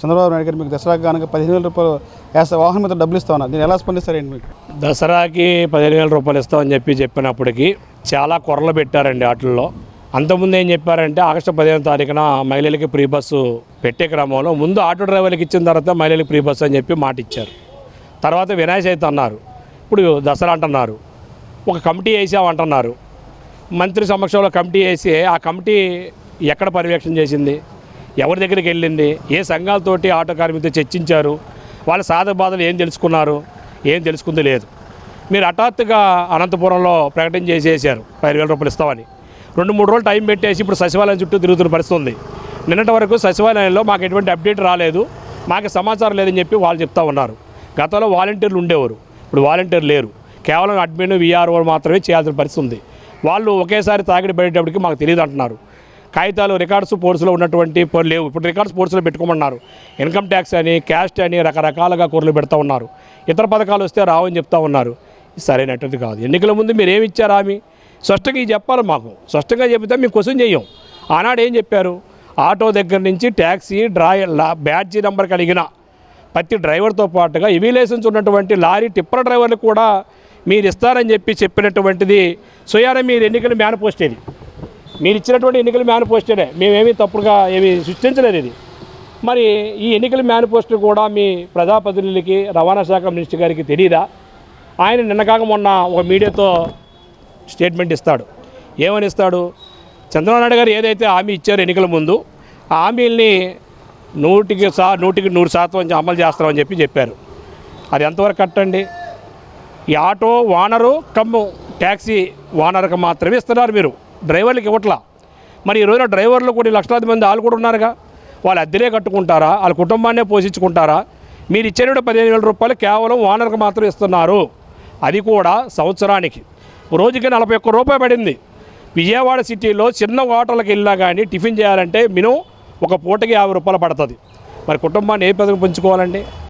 చంద్రబాబు నాయుడు గారు మీకు దసరాకి కనుక పదిహేను వేల రూపాయలు వేస్తా వాహనం మీద డబ్బులు ఇస్తా ఉన్నారు. దీన్ని ఎలా స్పందిస్తారండి మీకు? దసరాకి పదిహేను వేల రూపాయలు ఇస్తామని చెప్పి చెప్పినప్పటికీ చాలా కొరలు పెట్టారండి వాటిల్లో అంతకుముందు ఏం చెప్పారంటే ఆగస్టు పదిహేను తారీఖున మహిళలకి ఫ్రీ బస్సు పెట్టే క్రమంలో ముందు ఆటో డ్రైవర్లకు ఇచ్చిన తర్వాత మహిళలకి ఫ్రీ బస్సు అని చెప్పి మాట ఇచ్చారు తర్వాత వినాయక చవితి అన్నారు. ఇప్పుడు దసరా అంటున్నారు. ఒక కమిటీ వేసామంటున్నారు. మంత్రి సమక్షంలో కమిటీ వేసి ఆ కమిటీ ఎక్కడ పర్యవేక్షణ చేసింది? ఎవరి దగ్గరికి వెళ్ళింది? ఏ సంఘాలతోటి ఆటో కార్మికులతో చర్చించారు? వాళ్ళ సాధక బాధలు ఏం తెలుసుకున్నారు? ఏం తెలుసుకుంది లేదు. మీరు హఠాత్తుగా అనంతపురంలో ప్రకటన చేసేసారు పది వేల రూపాయలు ఇస్తామని. రెండు మూడు రోజులు టైం పెట్టేసి ఇప్పుడు సచివాలయం చుట్టూ తిరుగుతున్న పరిస్థితి ఉంది. నిన్నటి వరకు సచివాలయంలో మాకు ఎటువంటి అప్డేట్ రాలేదు. మాకు సమాచారం లేదని చెప్పి వాళ్ళు చెప్తా ఉన్నారు. గతంలో వాలంటీర్లు ఉండేవారు. ఇప్పుడు వాలంటీర్ లేరు. కేవలం అడ్మిన్ విఆర్ఓ మాత్రమే చేయాల్సిన పరిస్థితి ఉంది. వాళ్ళు ఒకేసారి తాగిడి పడేటప్పటికి మాకు తెలియదు అంటున్నారు. కాగితాలు రికార్డ్స్ పోర్ట్స్లో ఉన్నటువంటి లేవు. ఇప్పుడు రికార్డ్స్ పోర్ట్స్లో పెట్టుకోమన్నారు. ఇన్కమ్ ట్యాక్స్ అని క్యాస్ట్ అని రకరకాలుగా కూరలు పెడతా ఉన్నారు. ఇతర పథకాలు వస్తే రావని చెప్తా ఉన్నారు. సరైనటువంటిది కాదు. ఎన్నికల ముందు మీరు ఏమి ఇచ్చారు ఆమె స్పష్టంగా ఇది చెప్పాలి మాకు. స్పష్టంగా చెబితే మేము క్వశ్చన్ చేయం. ఆనాడు ఏం చెప్పారు? ఆటో దగ్గర నుంచి ట్యాక్సీ డ్రాయ్ బ్యాడ్జీ నెంబర్ కలిగిన ప్రతి డ్రైవర్తో పాటుగా ఇవి లైసెన్స్ ఉన్నటువంటి లారీ టిప్పర్ డ్రైవర్లు కూడా మీరు ఇస్తారని చెప్పి చెప్పినటువంటిది స్వయాన మీరు ఎన్నికల మేనిఫెస్టో ఇది మీరు ఇచ్చినటువంటి ఎన్నికల మేనిఫెస్టోనే. మేమేమీ తప్పుడుగా ఏమీ సృష్టించలేదు ఇది. మరి ఈ ఎన్నికల మేనిఫెస్టో కూడా మీ ప్రజాప్రతినిధులకి రవాణా శాఖ మినిస్టర్ గారికి తెలియదా ఆయన నిన్నగాక మొన్న ఒక మీడియాతో స్టేట్మెంట్ ఇస్తాడు. ఏమని ఇస్తాడు? చంద్రబాబు నాయుడు గారు ఏదైతే హామీ ఇచ్చారో ఎన్నికల ముందు ఆ హామీల్ని నూటికి సా నూటికి నూరు శాతం అమలు చేస్తామని చెప్పి చెప్పారు. అది ఎంతవరకు కట్టండి ఈ ఆటో వానరు కమ్ము ట్యాక్సీ వానర్కి మాత్రమే ఇస్తున్నారు మీరు. డ్రైవర్లకు ఇవ్వట్లా. మరి ఈ రోజున డ్రైవర్లు కూడా లక్షలాది మంది వాళ్ళు కూడా ఉన్నారుగా. వాళ్ళు అద్దెలే కట్టుకుంటారా? వాళ్ళ కుటుంబాన్నే పోషించుకుంటారా? మీరు ఇచ్చేటువంటి పదిహేను వేల రూపాయలు కేవలం ఓనర్కి మాత్రం ఇస్తున్నారు. అది కూడా సంవత్సరానికి. రోజుకి నలభై ఒక్క రూపాయి పడింది. విజయవాడ సిటీలో చిన్న హోటల్కి వెళ్ళినా కానీ టిఫిన్ చేయాలంటే మినిమం ఒక పూటకి యాభై రూపాయలు పడుతుంది. మరి కుటుంబాన్ని ఏ పదవి పెంచుకోవాలండి?